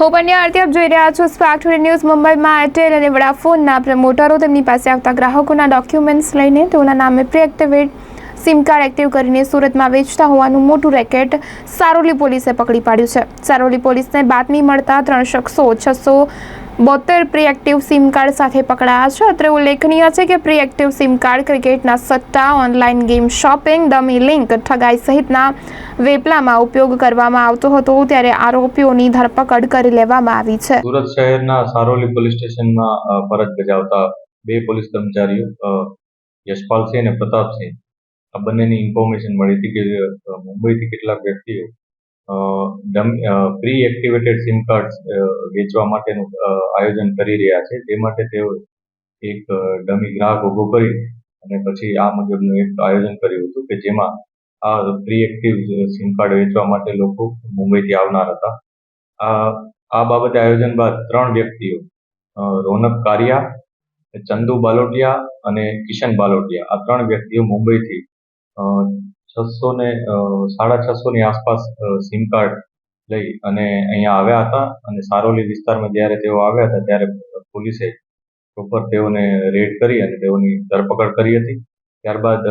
હું પંડ્યા આરતી આપ જોઈ રહ્યા છો સ્પાર્ક ન્યૂઝ મુંબઈમાં એરટેલ અને વડાફોનના પ્રમોટરો તેમની પાસે આવતા ગ્રાહકોના ડોક્યુમેન્ટ્સ લઈને તેઓના નામે પ્રીએક્ટિવેટ સિમ કાર્ડ એક્ટિવ કરીને સુરતમાં વેચતા હોવાનું મોટું રેકેટ સારોલી પોલીસે પકડી પાડ્યું છે. સારોલી પોલીસને બાતમી મળતા ત્રણ શખ્સો, છસો બોતેર પ્રીએક્ટિવ સિમ કાર્ડ સાથે પકડાયા છે. અત્રે ઉલ્લેખનીય છે કે પ્રીએક્ટિવ સિમ કાર્ડ ક્રિકેટના સટ્ટા, online game shopping, dummy link, ઠગાઈ સહિતના વેપલામાં ઉપયોગ કરવામાં આવતો હતો ત્યારે આરોપીઓની ધરપકડ કરી લેવામાં આવી છે. સુરત શહેરના સારોલી પોલીસ સ્ટેશનમાં ફરજ બજાવતા બે પોલીસ કર્મચારીઓ યશપાલસિંહ અને પ્રતાપસિંહ. આ બંનેની ઇન્ફોર્મેશન મળી હતી કે મુંબઈથી કેટલાક વ્યક્તિઓ પ્રી એક્ટિવેટેડ સિમ કાર્ડ વેચવા માટેનું આયોજન કરી રહ્યા છે. તે માટે તેઓ એક ડમી ગ્રાહક ઊભો કરી અને પછી આ મુજબનું એક આયોજન કર્યું હતું કે જેમાં આ પ્રી એક્ટિવ સિમ કાર્ડ વેચવા માટે લોકો મુંબઈથી આવનાર હતા. આ આ બાબતે આયોજન બાદ ત્રણ વ્યક્તિઓ રોનક કારિયા, ચંદુ બાલોટિયા અને કિશન બાલોટિયા આ ત્રણ વ્યક્તિઓ મુંબઈથી છસો ને સાડા છસો ની આસપાસ સિમ કાર્ડ લઈ અને અહીંયા આવ્યા હતા અને સારોલી વિસ્તારમાં જ્યારે તેઓ આવ્યા હતા ત્યારે પોલીસે પ્રોપર તેઓને રેડ કરી અને તેઓની ધરપકડ કરી હતી. ત્યારબાદ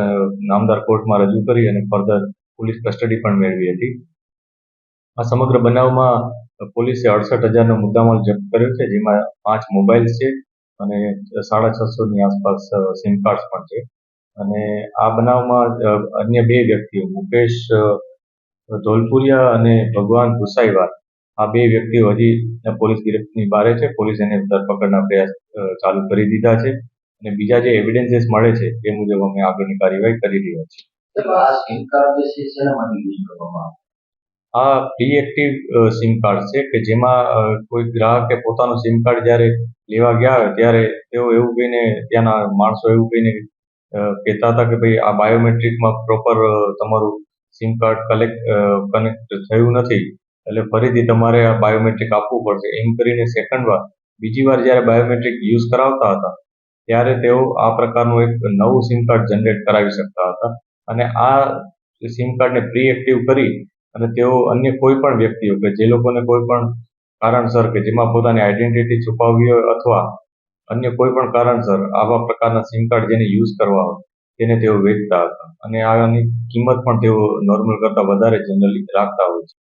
નામદાર કોર્ટમાં રજૂ કરી અને ફર્ધર પોલીસ કસ્ટડી પણ મેળવી હતી. આ સમગ્ર બનાવમાં પોલીસે અડસઠ હજારનો મુદ્દામાલ જપ્ત કર્યો છે, જેમાં પાંચ મોબાઈલ છે અને સાડા છસો ની આસપાસ સિમ કાર્ડ્સ પણ છે. અને આ બનાવમાં અન્ય બે વ્યક્તિઓ મુકેશ ધોલપુરિયા અને ભગવાન ભુસાઈવાર આ બે વ્યક્તિઓ હજી પોલીસ ગિરફ્તની બહાર છે. પોલીસ એને ધરપકડના પ્રયાસ ચાલુ કરી દીધા છે. અને બીજા જે એવિડન્સીસ મળે છે તે મુજબ અમે આગળની કાર્યવાહી કરી રહ્યા છીએ. આ પ્રી એક્ટિવ સિમ કાર્ડ છે કે જેમાં કોઈ ગ્રાહકે પોતાનું સિમ કાર્ડ જ્યારે લેવા ગયા ત્યારે તેઓ એવું કહીને ત્યાંના માણસો એવું કહીને કહેતા હતા કે ભાઈ આ બાયોમેટ્રિકમાં પ્રોપર તમારું સિમ કાર્ડ કલેક્ટ કનેક્ટ થયું નથી, એટલે ફરીથી તમારે આ બાયોમેટ્રિક આપવું પડશે. એમ કરીને સેકન્ડ વાર, બીજી વાર જ્યારે બાયોમેટ્રિક યુઝ કરાવતા હતા, ત્યારે તેઓ આ પ્રકારનું એક નવું સિમ કાર્ડ જનરેટ કરાવી શકતા હતા. અને આ સિમ કાર્ડને પ્રી એક્ટિવ કરી અને તેઓ અન્ય કોઈ પણ વ્યક્તિઓ કે જે લોકોને કોઈ પણ કારણસર કે જેમાં પોતાની આઈડેન્ટિટી છુપાવવી હોય અથવા અન્ય કોઈ પણ કારણસર આવા પ્રકારના સિમ કાર્ડ જેને યુઝ કરવા હોય, તેને તેઓ વેચતા હતા. અને આની કિંમત પણ તેઓ નોર્મલ કરતાં વધારે જનરલી રાખતા હોય છે.